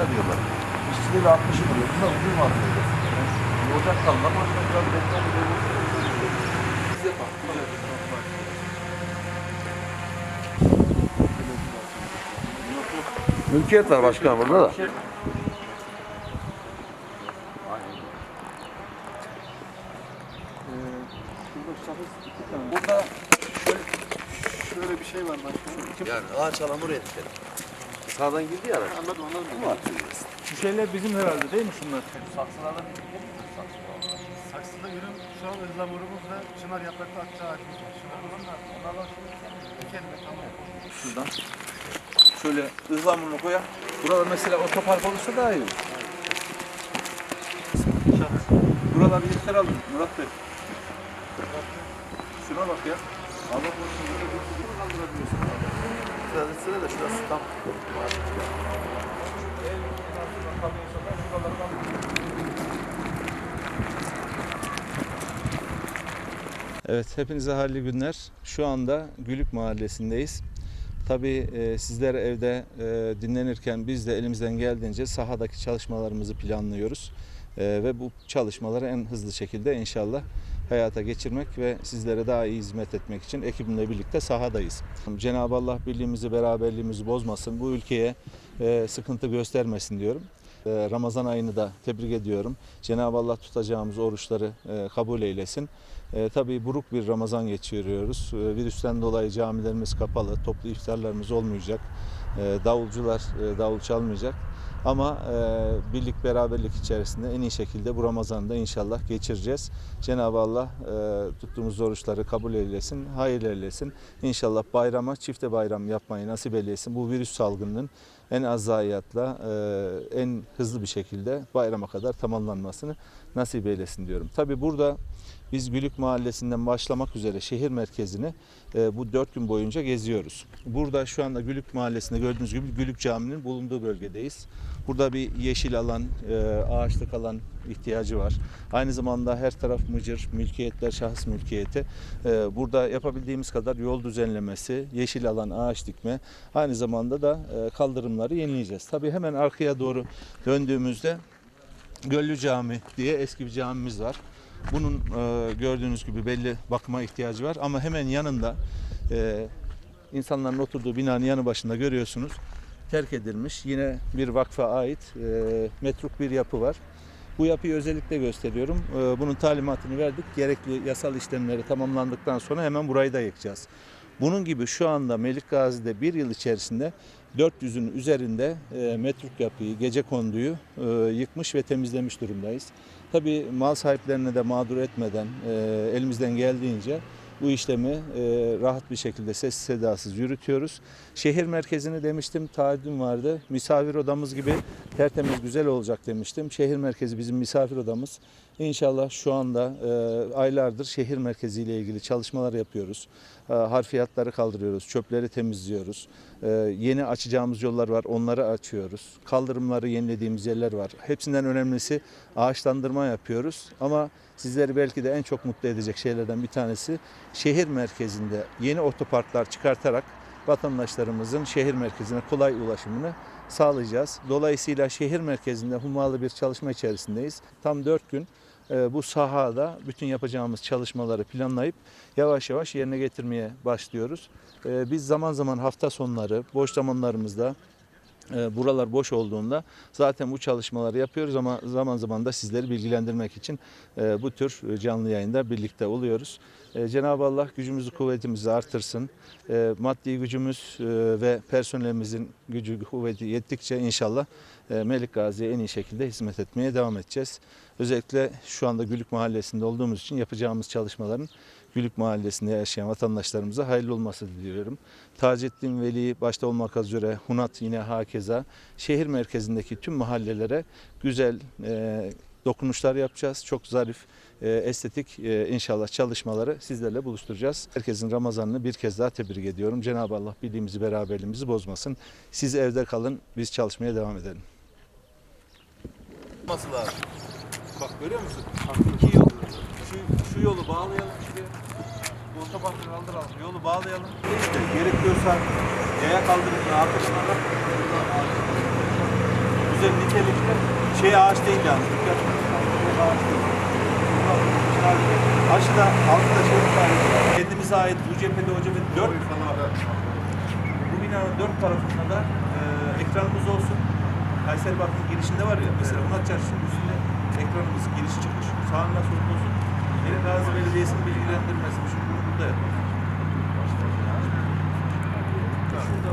60'a diyorlar. İşçileri 60'ı buluyor. Bunlar ucuz mal diyorlar. Yani Ocak kaldı ama işte biraz bekler mi? Bize bak. Mülkiyet var başkanım burada da. Burada şöyle, şöyle bir şey var başkanım. Yani ağaç buraya dikelim. Sağdan girdi ya araç. Anladım anladım. Bu var. Şu şeyler bizim herhalde değil mi şunlar? Saksılarla bir dikelim mi? Saksı var. Saksıda ürün şu an ızlamurumuz ve çınar yapraklı akça ağacımız var. Şunlar onlar, onlardan şunu dikelim tamam. Şuradan. Şöyle ıhlamurunu koyar. Burada mesela otopark olursa daha iyi olur. Buraları yeter alın Murat Bey. Şuna bak ya. Allah korusun sürü kaldırabiliyorsun. Biraz etsene şurası tam. Evet, hepinize hayırlı günler. Şu anda Gülük Mahallesi'ndeyiz. Tabii e, sizler evde e, dinlenirken biz de elimizden geldiğince sahadaki çalışmalarımızı planlıyoruz. E, ve bu çalışmaları en hızlı şekilde inşallah hayata geçirmek ve sizlere daha iyi hizmet etmek için ekibimle birlikte sahadayız. Cenab-ı Allah birliğimizi, beraberliğimizi bozmasın, bu ülkeye e, sıkıntı göstermesin diyorum. Ramazan ayını da tebrik ediyorum. Cenab-ı Allah tutacağımız oruçları e, kabul eylesin. E, tabii buruk bir Ramazan geçiriyoruz. Virüsten dolayı camilerimiz kapalı, toplu iftarlarımız olmayacak. Davulcular davul çalmayacak. Ama e, birlik beraberlik içerisinde en iyi şekilde bu Ramazan'ı da inşallah geçireceğiz. Cenab-ı Allah e, tuttuğumuz oruçları kabul eylesin, hayır eylesin. İnşallah bayrama, çifte bayram yapmayı nasip eylesin. Bu virüs salgınının en az zayiatla, e, en hızlı bir şekilde bayrama kadar tamamlanmasını nasip eylesin diyorum. Tabii burada biz Gülük Mahallesi'nden başlamak üzere şehir merkezini e, bu dört gün boyunca geziyoruz. Burada şu anda Gülük Mahallesi'nde gördüğünüz gibi Gülük Camii'nin bulunduğu bölgedeyiz. Burada bir yeşil alan, e, ağaçlık alan ihtiyacı var. Aynı zamanda her taraf mıcır, mülkiyetler şahıs mülkiyeti. E, burada yapabildiğimiz kadar yol düzenlemesi, yeşil alan, ağaç dikme, aynı zamanda da e, kaldırımları yenileyeceğiz. Tabii hemen arkaya doğru döndüğümüzde Göllü Cami diye eski bir camimiz var. Bunun e, gördüğünüz gibi belli bakıma ihtiyacı var ama hemen yanında e, insanların oturduğu binanın yanı başında görüyorsunuz terk edilmiş yine bir vakfa ait e, metruk bir yapı var. Bu yapıyı özellikle gösteriyorum. E, bunun talimatını verdik. Gerekli yasal işlemleri tamamlandıktan sonra hemen burayı da yıkacağız. Bunun gibi şu anda Melik Gazi'de bir yıl içerisinde 400'ün üzerinde e, metruk yapıyı, gece konduyu e, yıkmış ve temizlemiş durumdayız. Tabii mal sahiplerine de mağdur etmeden e, elimizden geldiğince bu işlemi rahat bir şekilde sessiz sedasız yürütüyoruz. Şehir merkezini demiştim, taahhüdüm vardı. Misafir odamız gibi tertemiz güzel olacak demiştim. Şehir merkezi bizim misafir odamız. İnşallah şu anda e, aylardır şehir merkezi ile ilgili çalışmalar yapıyoruz. E, harfiyatları kaldırıyoruz, çöpleri temizliyoruz. E, yeni açacağımız yollar var, onları açıyoruz. Kaldırımları yenilediğimiz yerler var. Hepsinden önemlisi ağaçlandırma yapıyoruz. Ama sizleri belki de en çok mutlu edecek şeylerden bir tanesi şehir merkezinde yeni otoparklar çıkartarak vatandaşlarımızın şehir merkezine kolay ulaşımını sağlayacağız. Dolayısıyla şehir merkezinde hummalı bir çalışma içerisindeyiz. Tam 4 gün bu sahada bütün yapacağımız çalışmaları planlayıp yavaş yavaş yerine getirmeye başlıyoruz. E, Biz zaman zaman hafta sonları, boş zamanlarımızda buralar boş olduğunda zaten bu çalışmaları yapıyoruz ama zaman zaman da sizleri bilgilendirmek için e, bu tür canlı yayında birlikte oluyoruz. E, Cenab-ı Allah gücümüzü kuvvetimizi artırsın. E, Maddi gücümüz e, ve personelimizin gücü kuvveti yettikçe inşallah e, Melik Gazi'ye en iyi şekilde hizmet etmeye devam edeceğiz. Özellikle şu anda Gülük Mahallesi'nde olduğumuz için yapacağımız çalışmaların Gülük Mahallesi'nde yaşayan vatandaşlarımıza hayırlı olması diliyorum. Taceddin Veli başta olmak üzere Hunat yine hakeza şehir merkezindeki tüm mahallelere güzel e, dokunuşlar yapacağız. Çok zarif, e, estetik e, inşallah çalışmaları sizlerle buluşturacağız. Herkesin Ramazan'ını bir kez daha tebrik ediyorum. Cenab-ı Allah birliğimizi, beraberliğimizi bozmasın. Siz evde kalın, biz çalışmaya devam edelim. Lazım. Bak görüyor musun? İki yol. Şu, şu yolu bağlayalım otoparkı kaldıralım. Yolu bağlayalım. İşte gerekiyorsa yaya kaldırıp rahatlıkla güzel nitelikli şey ağaç değil yani. Dikkat ağaç değil. Aşıda altında şey var. Kendimize ait bu cephede o cephede dört bu binanın dört tarafında da e, ekranımız olsun. Kayseri Bank'ın girişinde var ya mesela Murat Çarşı'nın üstünde ekranımız giriş çıkış sağında solunda olsun. Yine Gazi Belediyesi'nin bilgilendirmesi şu yapalım. Şurada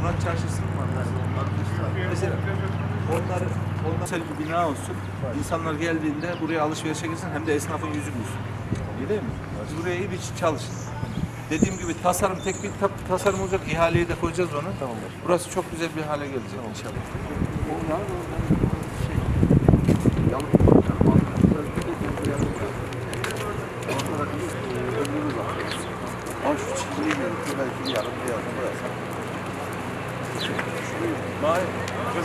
Murat Çarşısı'nın var. Mesela onlar güzel bir bina olsun. İnsanlar geldiğinde buraya alışverişe girsin hem de esnafın yüzü gülsün. İyi değil mi? Biz buraya iyi bir çalışın. Dediğim gibi tasarım tek bir ta- tasarım olacak. ihaleyi de koyacağız onu. Tamamdır. Burası çok güzel bir hale gelecek inşallah. Ama belki bir yarım bir.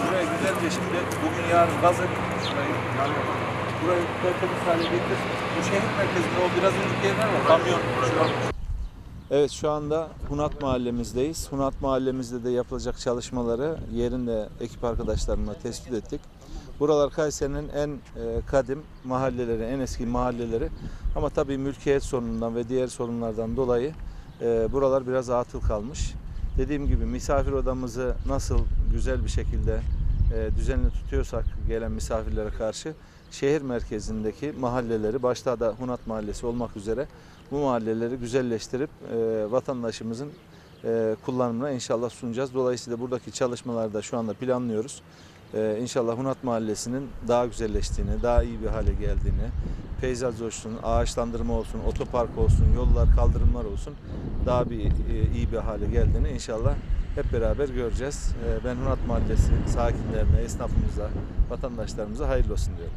Buraya güzelce şimdi bugün yarın gazı şurayı yani burayı tertemiz hale getir. Bu şehir merkezinde o biraz önceki yerler var. Kamyon. Evet şu anda Hunat mahallemizdeyiz. Hunat mahallemizde de yapılacak çalışmaları yerinde ekip arkadaşlarımla tespit ettik. Buralar Kayseri'nin en e, kadim mahalleleri, en eski mahalleleri. Ama tabii mülkiyet sorunundan ve diğer sorunlardan dolayı e, buralar biraz atıl kalmış. Dediğim gibi misafir odamızı nasıl güzel bir şekilde e, düzenli tutuyorsak gelen misafirlere karşı şehir merkezindeki mahalleleri başta da Hunat Mahallesi olmak üzere bu mahalleleri güzelleştirip e, vatandaşımızın e, kullanımına inşallah sunacağız. Dolayısıyla buradaki çalışmaları da şu anda planlıyoruz. E, inşallah Hunat Mahallesi'nin daha güzelleştiğini, daha iyi bir hale geldiğini, peyzaj olsun, ağaçlandırma olsun, otopark olsun, yollar, kaldırımlar olsun daha bir e, iyi bir hale geldiğini inşallah hep beraber göreceğiz. E, ben Hunat Mahallesi sakinlerine, esnafımıza, vatandaşlarımıza hayırlı olsun diyorum.